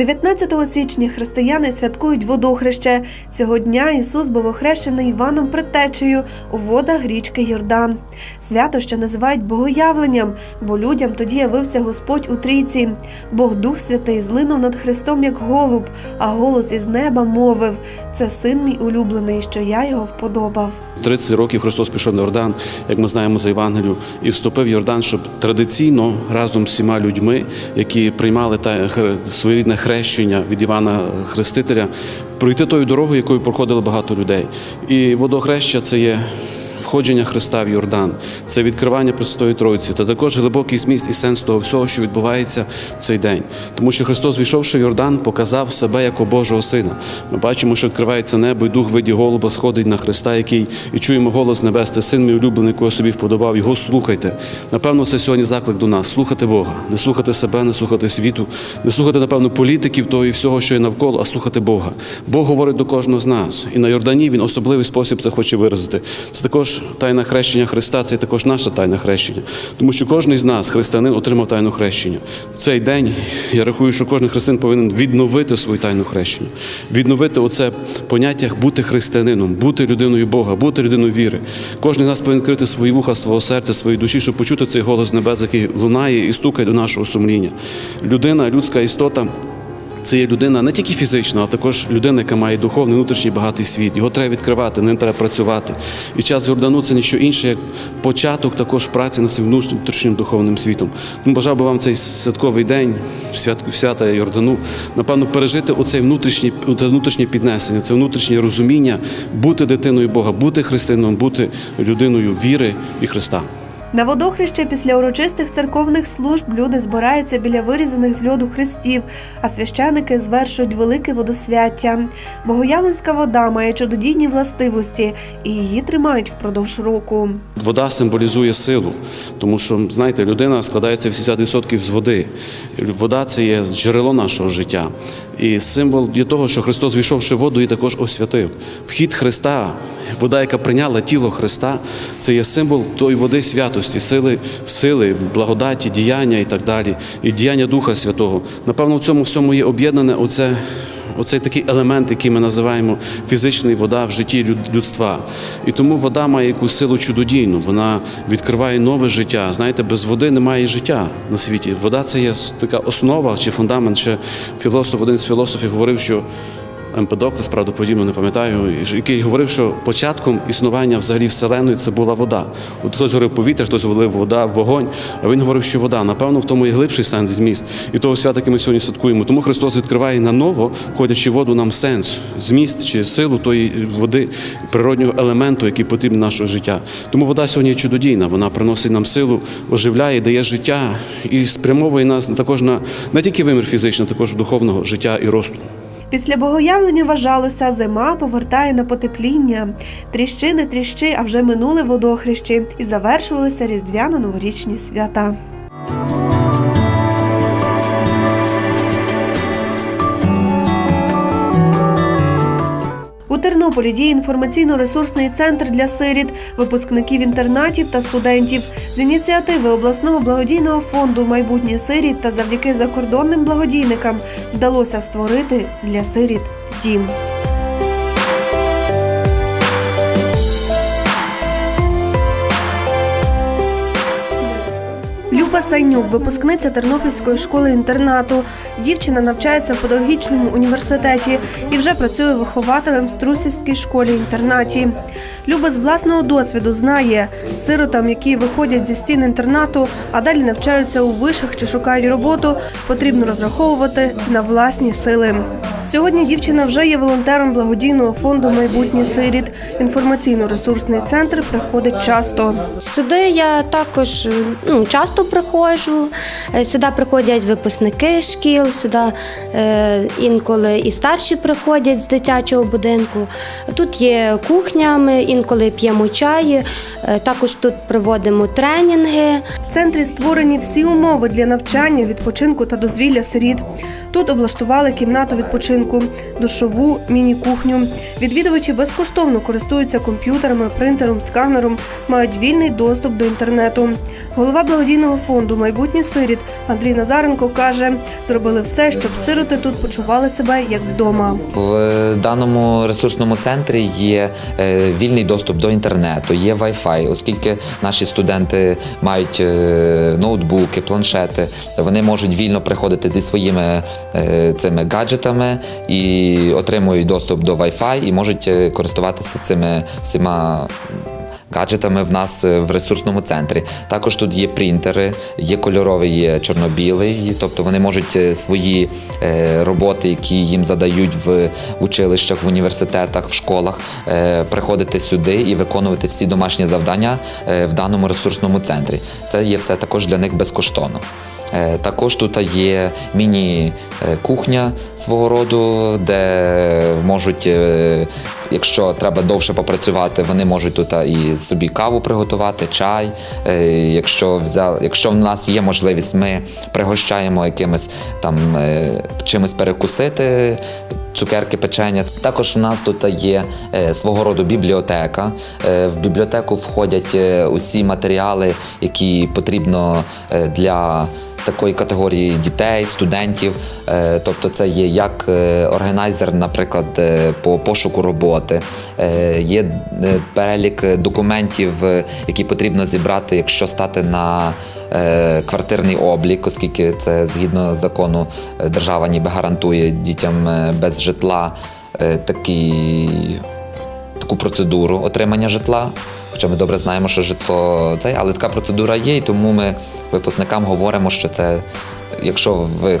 19 січня християни святкують водохреще. Цього дня Ісус був охрещений Іваном Предтечею у водах річки Йордан. Свято ще називають богоявленням, бо людям тоді явився Господь у трійці. Бог Дух Святий злинув над Христом як голуб, а голос із неба мовив: Це син мій улюблений, що я його вподобав. 30 років Христос пішов на Йордан, як ми знаємо за Євангелію, і вступив в Йордан, щоб традиційно разом з всіма людьми, які приймали та своєрідне хрещення від Івана Хрестителя, пройти тою дорогою, якою проходило багато людей. І водохреща це є. Входження Христа в Йордан, це відкривання Пресвятої Тройці, та також глибокий зміст і сенс того всього, що відбувається в цей день. Тому що Христос, війшовши в Йордан, показав себе як Божого Сина. Ми бачимо, що відкривається небо, і дух виді голуба сходить на Христа, який і чуємо голос небес, це син мій улюблений, якого собі вподобав. Його слухайте. Напевно, це сьогодні заклик до нас: слухати Бога, не слухати себе, не слухати світу, не слухати, напевно, політиків того і всього, що є навколо, а слухати Бога. Бог говорить до кожного з нас. І на Йордані він особливий спосіб це хоче виразити. Це також тайна хрещення Христа, це також наша тайна хрещення. Тому що кожен з нас, християнин, отримав тайну хрещення. В цей день я рахую, що кожен християн повинен відновити свою тайну хрещення, відновити оце поняття бути християнином, бути людиною Бога, бути людиною віри. Кожен з нас повинен крити свої вуха, свого серця, свої душі, щоб почути цей голос небес, який лунає і стукає до нашого сумління. Людина, людська істота. Це є людина не тільки фізична, а також людина, яка має духовний внутрішній багатий світ. Його треба відкривати, ним треба працювати. І час Йордану це ніщо інше, як початок також праці над своїм внутрішнім духовним світом. Тому бажав би вам цей святковий день, святку свята Йордану, напевно, пережити оце внутрішнє піднесення, це внутрішнє розуміння, бути дитиною Бога, бути християном, бути людиною віри і Христа. На водохреще після урочистих церковних служб люди збираються біля вирізаних з льоду хрестів, а священики звершують велике водосвяття. Богоявленська вода має чудодійні властивості, і її тримають впродовж року. Вода символізує силу, тому що, знаєте, людина складається 80% з води. Вода це є джерело нашого життя. І символ є того, що Христос, війшовши воду, і також освятив. Вхід Христа, вода, яка прийняла тіло Христа, це є символ тої води святості, сили, сили, благодаті, діяння і так далі, і діяння Духа Святого. Напевно, в цьому всьому є об'єднане оце. Оцей такий елемент, який ми називаємо фізичний вода в житті людства. І тому вода має якусь силу чудодійну. Вона відкриває нове життя. Знаєте, без води немає життя на світі. Вода це є така основа чи фундамент. Ще філософ, один з філософів говорив, що Емпедоклес, правдоподібно не пам'ятаю, який говорив, що початком існування взагалі вселеної це була вода. От хтось говорив повітря, хтось говорив вода, вогонь. А він говорив, що вода. Напевно, в тому є глибший сенс зміст. І того свята, яке ми сьогодні святкуємо. Тому Христос відкриває на ново, входячи в воду, нам сенс, зміст чи силу тої води, природнього елементу, який потрібен нашого життя. Тому вода сьогодні чудодійна. Вона приносить нам силу, оживляє, дає життя і спрямовує нас також на не тільки вимір фізичного, також духовного життя і росту. Після богоявлення вважалося, зима повертає на потепління. Тріщини тріщи, а вже минули водохрещі і завершувалися різдвяно-новорічні свята. Тернополі діє інформаційно-ресурсний центр для сиріт, випускників інтернатів та студентів. З ініціативи обласного благодійного фонду Майбутнє сиріт та завдяки закордонним благодійникам вдалося створити для сиріт дім. Сайнюк, випускниця Тернопільської школи інтернату. Дівчина навчається в педагогічному університеті і вже працює вихователем в Струсівській школі інтернаті. Люба з власного досвіду знає, сиротам, які виходять зі стін інтернату, а далі навчаються у вишах чи шукають роботу, потрібно розраховувати на власні сили. Сьогодні дівчина вже є волонтером благодійного фонду Майбутнє сиріт. Інформаційно-ресурсний центр приходить часто. Сюди я також ну, часто приходжу. Е, Сюди приходять випускники шкіл, сюди е, інколи і старші приходять з дитячого будинку. Тут є кухня, ми інколи п'ємо чай, е, також тут проводимо тренінги. В центрі створені всі умови для навчання, відпочинку та дозвілля сиріт. Тут облаштували кімнату відпочинку будинку, душову, міні-кухню. Відвідувачі безкоштовно користуються комп'ютерами, принтером, сканером, мають вільний доступ до інтернету. Голова благодійного фонду Майбутнє сиріт Андрій Назаренко каже, зробили все, щоб сироти тут почували себе як вдома. В даному ресурсному центрі є е, вільний доступ до інтернету, є Wi-Fi, оскільки наші студенти мають е, ноутбуки, планшети, вони можуть вільно приходити зі своїми е, цими гаджетами і отримують доступ до Wi-Fi і можуть е, користуватися цими всіма. Гаджетами в нас е, в ресурсному центрі. Також тут є принтери, є кольоровий, є чорно-білий, тобто вони можуть е, свої роботи, які їм задають в училищах, в університетах, в школах, приходити сюди і виконувати всі домашні завдання в даному ресурсному центрі. Це є все також для них безкоштовно. Е, Також тут є міні-кухня свого роду, де можуть, е, якщо треба довше попрацювати, вони можуть тут і собі каву приготувати, чай. Е, Якщо взяли, якщо в нас є можливість, ми пригощаємо якимось там е, чимось перекусити. Цукерки, печення. Також у нас тут є е, свого роду бібліотека. Е, в бібліотеку входять е, усі матеріали, які потрібно е, для такої категорії дітей, студентів. Е, тобто, це є як е, органайзер, наприклад, е, по пошуку роботи, є перелік документів, які потрібно зібрати, якщо стати на квартирний облік, оскільки це згідно закону держава ніби гарантує дітям без житла такий, таку процедуру отримання житла. Хоча ми добре знаємо, що житло це, але така процедура є, і тому ми випускникам говоримо, що це, якщо ви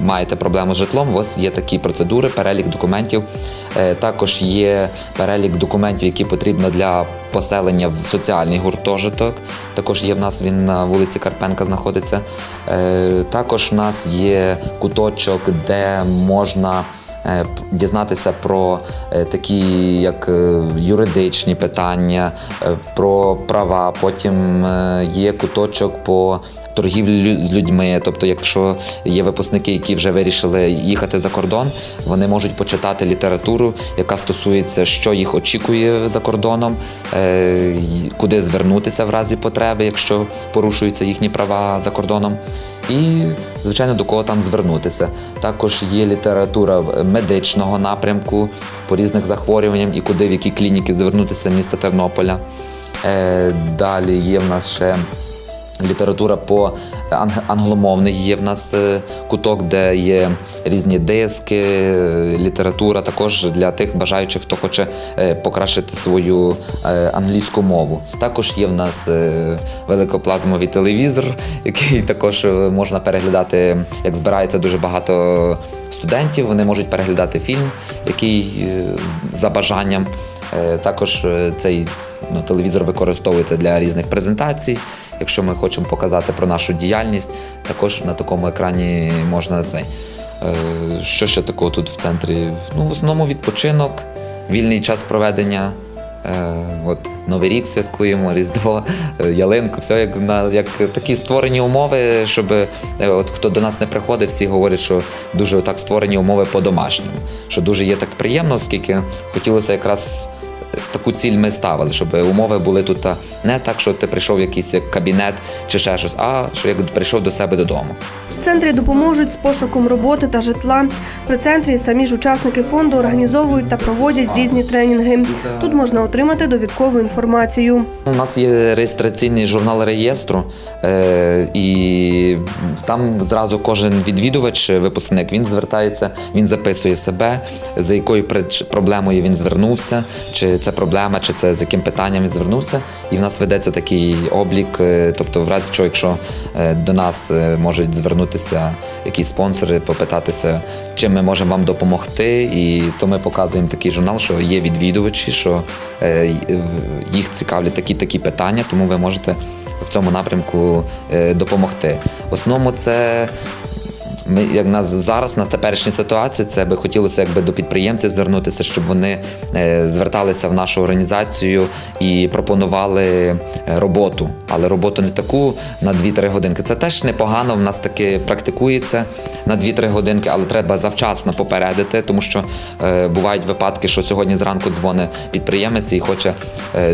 маєте проблему з житлом, у вас є такі процедури, перелік документів. Е, Також є перелік документів, які потрібно для поселення в соціальний гуртожиток. Також є в нас він на вулиці Карпенка знаходиться. Е, Також в нас є куточок, де можна дізнатися про е, такі, як е, юридичні питання, е, про права. Потім е, є куточок по торгівлі з людьми. Тобто, якщо є випускники, які вже вирішили їхати за кордон, вони можуть почитати літературу, яка стосується, що їх очікує за кордоном, е, куди звернутися в разі потреби, якщо порушуються їхні права за кордоном. І, звичайно, до кого там звернутися. Також є література медичного напрямку по різних захворюванням і куди в які клініки звернутися міста Тернополя. Е, Далі є в нас ще література по анг- англомовний є в нас е, куток, де є різні диски, е, література також для тих бажаючих, хто хоче е, покращити свою англійську мову. Також є в нас великоплазмовий телевізор, який також можна переглядати, як збирається дуже багато студентів. Вони можуть переглядати фільм, який за бажанням. Також цей ну, телевізор використовується для різних презентацій. Якщо ми хочемо показати про нашу діяльність, також на такому екрані можна цей. Е, Що ще такого тут в центрі? Ну, в основному відпочинок, вільний час проведення. Е, От Новий рік святкуємо, Різдво, е, ялинку, все як на як такі створені умови, щоб от хто до нас не приходить, всі говорять, що дуже так створені умови по-домашньому. Що дуже є так приємно, оскільки хотілося якраз таку ціль ми ставили, щоб умови були тут не так, що ти прийшов в якийсь кабінет чи ще щось, а що як прийшов до себе додому. В центрі допоможуть з пошуком роботи та житла. При центрі самі ж учасники фонду організовують та проводять різні тренінги. Тут можна отримати довідкову інформацію. У нас є реєстраційний журнал реєстру, е, і там зразу кожен відвідувач, випускник, він звертається, він записує себе, за якою проблемою він звернувся, чи це проблема, чи це з яким питанням він звернувся. І в нас ведеться такий облік. е, Тобто, в разі чого, якщо е, до нас е, можуть звернутися якісь спонсори, попитатися, чим ми можемо вам допомогти, і то ми показуємо такий журнал, що є відвідувачі, що їх цікавлять такі такі питання, тому ви можете в цьому напрямку допомогти. В основному це Ми як нас зараз на теперішній ситуації, це би хотілося якби до підприємців звернутися, щоб вони е, зверталися в нашу організацію і пропонували е, роботу, але роботу не таку на 2-3 годинки. Це теж непогано. В нас таки практикується на 2-3 годинки, але треба завчасно попередити, тому що е, бувають випадки, що сьогодні зранку дзвонить підприємець і хоче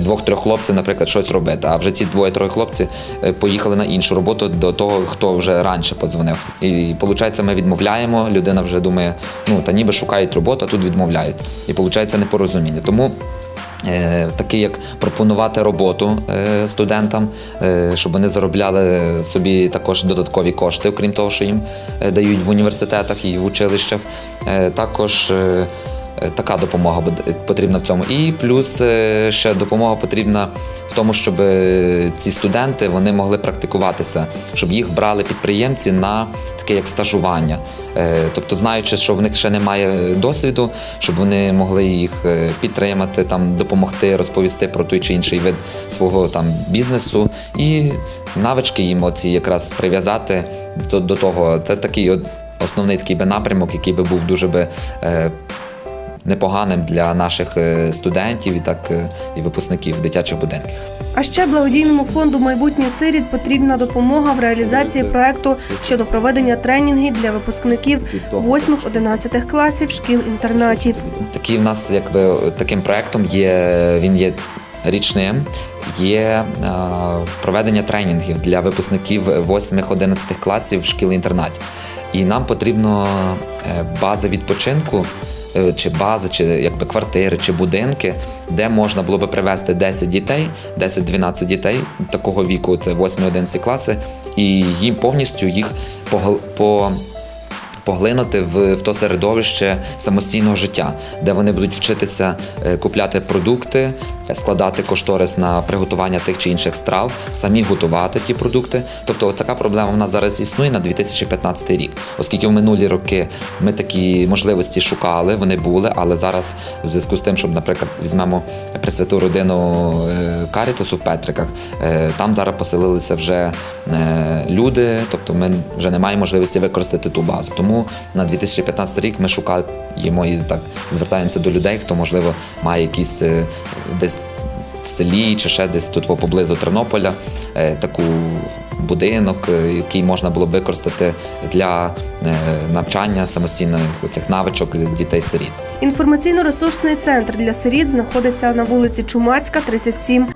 двох-трьох хлопців, наприклад, щось робити. А вже ці двоє-троє хлопців е, поїхали на іншу роботу до того, хто вже раніше подзвонив. І виходить, ми відмовляємо. Людина вже думає, ну та ніби шукають роботу, а тут відмовляється. І виходить непорозуміння. Тому. Такий, Такі як пропонувати роботу е, студентам, е, щоб вони заробляли собі також додаткові кошти, окрім того, що їм е, дають в університетах і в училищах. Е, Також е, е, така допомога потрібна в цьому. І плюс е, ще допомога потрібна в тому, щоб е, ці студенти вони могли практикуватися, щоб їх брали підприємці на таке як стажування. Е, Тобто, знаючи, що в них ще немає досвіду, щоб вони могли їх е, підтримати, там допомогти, розповісти про той чи інший вид свого там бізнесу і навички їм оці якраз прив'язати до, до того. Це такий от основний такий би напрямок, який би був дуже би. Непоганим для наших е, студентів і так е, і випускників дитячих будинків. А ще благодійному фонду майбутнє сиріт потрібна допомога в реалізації проекту щодо проведення тренінгів для випускників 8-11 класів шкіл-інтернатів. Такий в нас якби таким проектом є він є річним. Є е, проведення тренінгів для випускників 8-11 класів шкіл-інтернатів. І нам потрібно бази відпочинку, чи бази, чи якби квартири, чи будинки, де можна було би привезти 10 дітей, 10-12 дітей такого віку, це 8-11 класи, і їм повністю їх по поглинути в, в то середовище самостійного життя, де вони будуть вчитися е, купляти продукти, складати кошторис на приготування тих чи інших страв, самі готувати ті продукти. Тобто, така проблема в нас зараз існує на 2015 рік, оскільки в минулі роки ми такі можливості шукали, вони були, але зараз в зв'язку з тим, щоб, наприклад, візьмемо присвяту родину е, Карітасу в Петриках, е, там зараз поселилися вже люди, тобто ми вже не маємо можливості використати ту базу. Тому на 2015 рік ми шукаємо і так звертаємося до людей, хто можливо має якісь е, десь в селі чи ще десь тут поблизу Тернополя е, таку будинок, е, який можна було б використати для навчання самостійних цих навичок дітей-сиріт. Інформаційно-ресурсний центр для сиріт знаходиться на вулиці Чумацька, 37